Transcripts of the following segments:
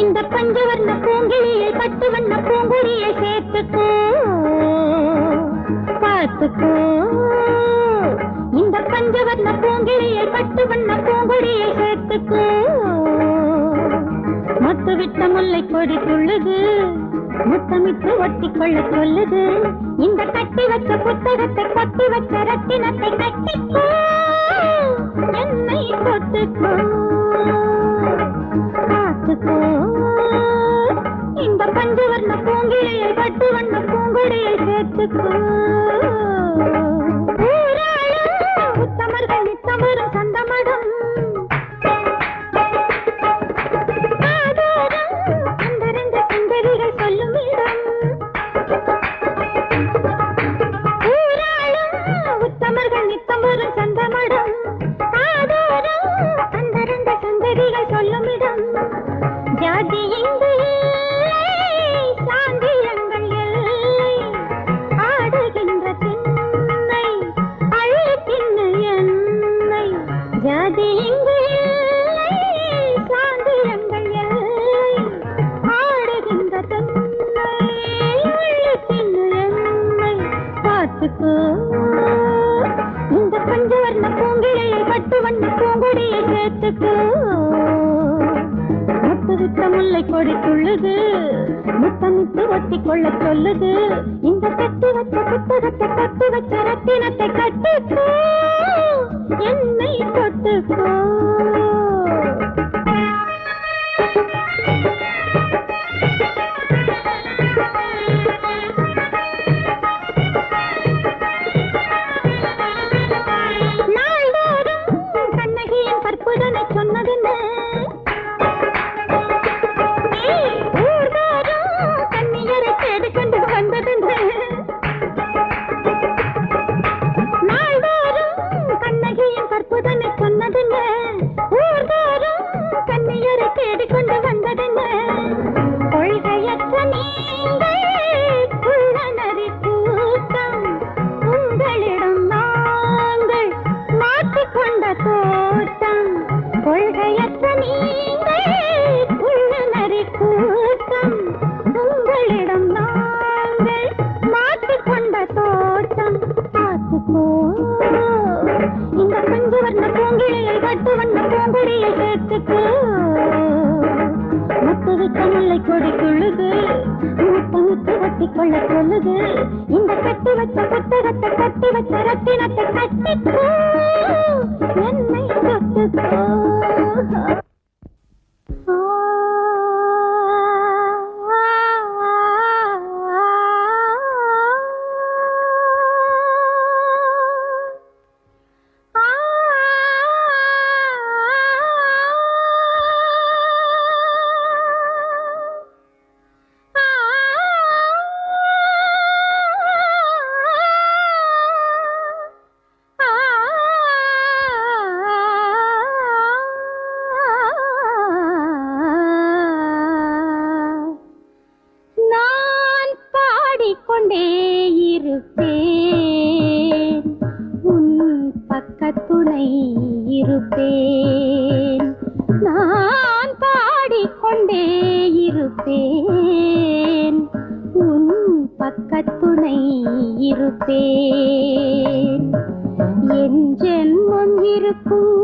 இந்த பஞ்சு வண்ண பூங்கிழியில் பட்டு வண்ண பூங்குழியை சேர்த்துக்கோ. பார்த்துக்கோ. இந்த பஞ்சு வண்ண பூங்கிழியில் பட்டு வண்ண பூங்குழியை சேர்த்துக்கோ. மொத்து விட்ட முல்லை கொடி துள்ளுது. முத்தமிட்டு ஒட்டிக்கொள்ள சொல்லுது. இந்த கட்டி வச்ச புத்தகத்தை கொட்டி வச்ச ரத்தினத்தை கட்டிக்கோ. என்னை கொத்துக்கோ பார்த்துக்கோ இந்த பஞ்சவர்ண பூங்கிழியை பட்டு வண்ண பூங்கொடியை சேர்த்துக்கோ. பூங்கொடியை சேர்த்துக்கோ முத்து விட்ட முல்லை கொடி துள்ளுது முத்தமிட்டு ஒட்டி கொள்ள சொல்லுது. இந்த கட்டி வச்ச புத்தகத்தை கட்டி வச்ச ரத்தினத்தை கட்டிக்கோ. என்னை தொட்டுக்கோ. നടന്ന് பூங்குடியை சேர்த்துக்கோ முத்து விட்ட முல்லை கொடி கொள்ளுது. முத்தமிட்டு ஒட்டி கொள்ள சொல்லுது இந்த கட்டி வச்ச புத்தகத்தை கட்டி வச்ச ரத்தினத்தை கட்டிக்கோ. என்னை தொட்டுக்கோ. இருக்கும்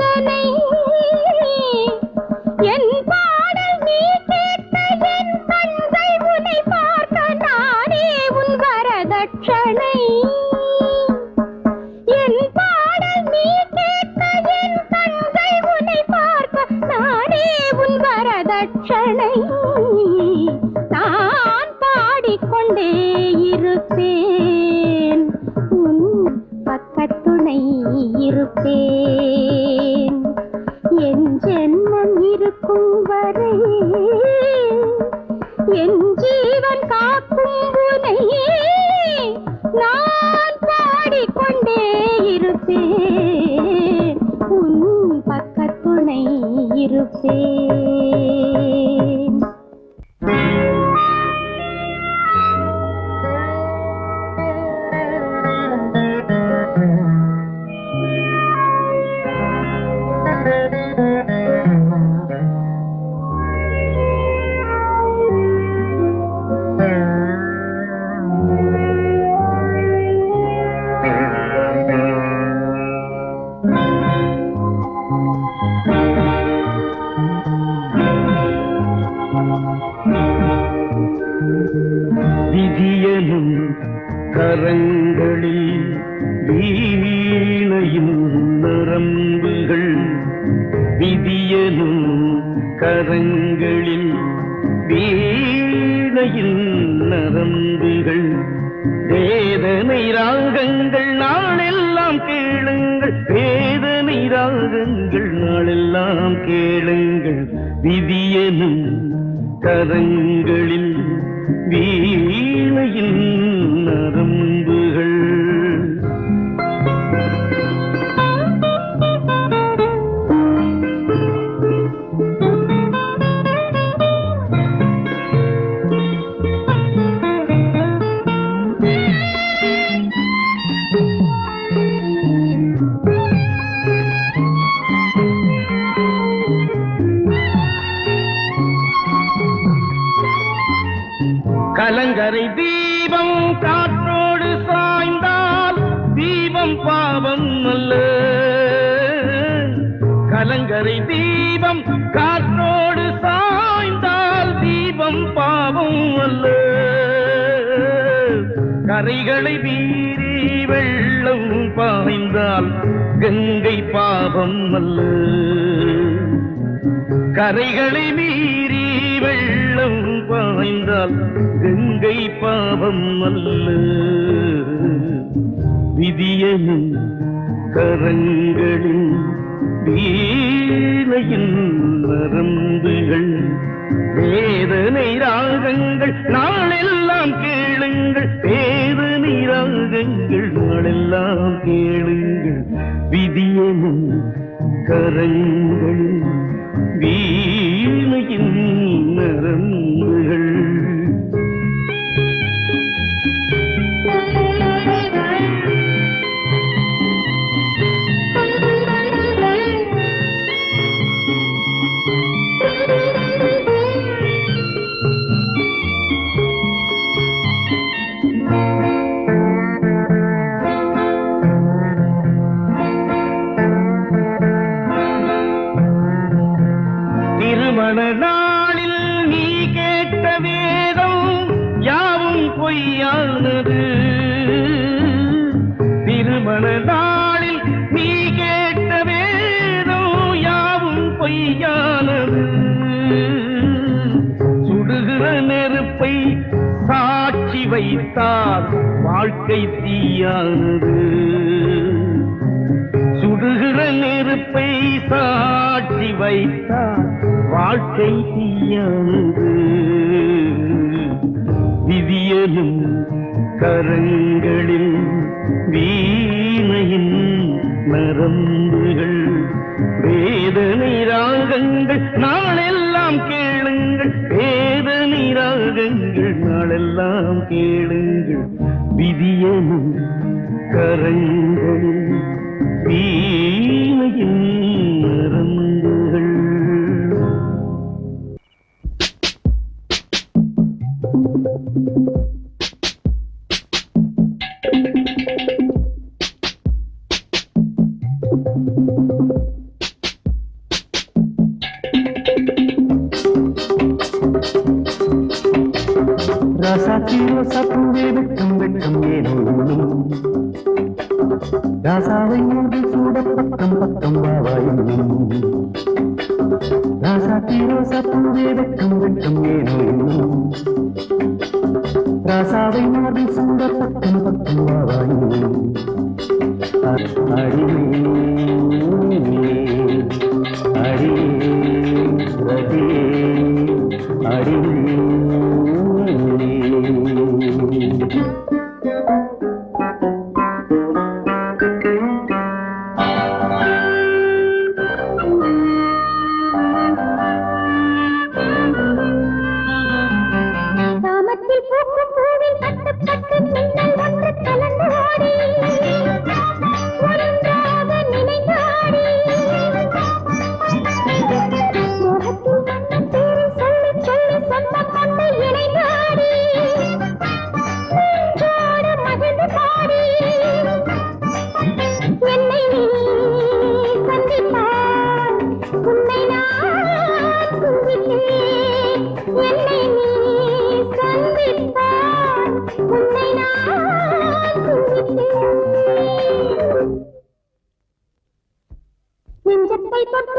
யோசனை என் see கரங்களில் வீணையின் நரம்புகள் விதியனும் கரங்கள் சொல்லு. கரைகளை மீறி வெள்ளம் பாய்ந்தால் கங்கை பாபம் அல்ல. கரைகளை மீறி வெள்ளம் பாய்ந்தால் கங்கை பாபம் அல்ல. விதியனும் கரங்களின் வீணையின் நரம்புகள் வேதனை ராகங்கள் நாளெல்லாம் கேளுங்கள். வேதனை ராகங்கள் நாளெல்லாம் கேளுங்கள். விதியனும் கரங்கள். வைத்தால் வாழ்க்கை தீயானது சுடுகிற நெருப்பை சாட்சி வைத்தால் வாழ்க்கை தீயானது விதியலும் கரங்களில் வீணையின் நரம்புகள். வேதனை ராகங்கள் நாளெல்லாம் கேளுங்கள். வேதனை ராகங்கள் நாளெல்லாம் கேளுங்கள் விதியலும் கரங்களில் ராசாவை மூடி சூட பக்கம் பக்கம் வாவா இன்னும் ராசாத்தி ரோசா பூவே வெட்கம் வெட்கம் ஏனோ இன்னும் ராசாவை மூடி சூட பக்கம்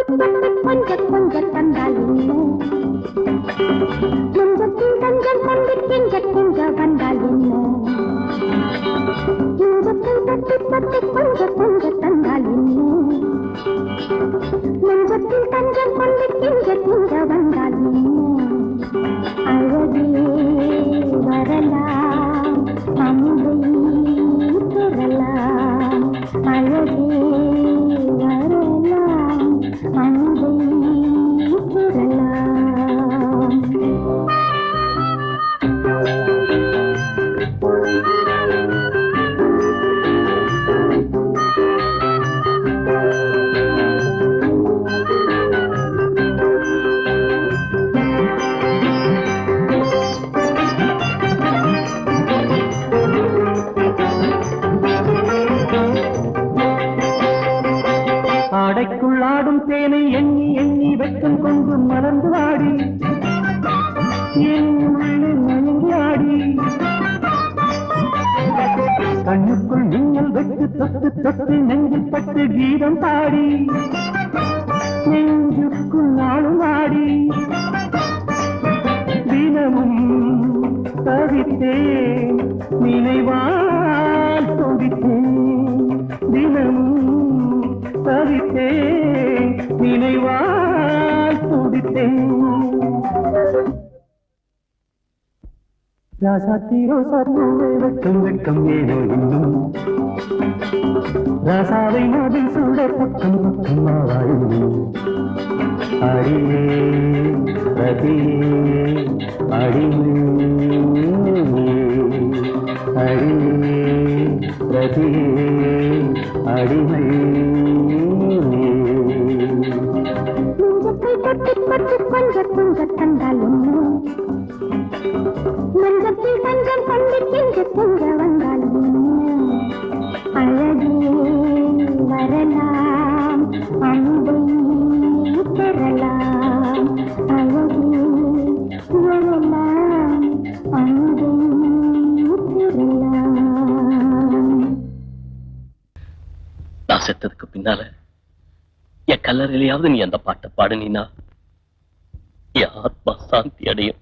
நெஞ்சத்தை தொட்டு தொட்டு கொஞ்ச கீதம் பாடி நெஞ்சுக்குள் நாளும் ஆடி தினமும் தவித்தேன் நினைவால் தொடித்தேன் தினமும் தவித்தேன் நினைவால் துடித்தேன் ராசாத்தி ரோசா பூவே வெட்கம் வெட்கம் ஏதோ இன்னும் ராசாவை மதில் சுட பக்கம் பக்கம் ஆவாயும் அடியே ரதியே அடியே அடியே ரதியே அடிமை நெஞ்சத்தை தொட்டு என் நீ அந்த பாட்டை பாடுனீனா? என் ஆத்மா சாந்தி அடையும்.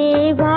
தேவா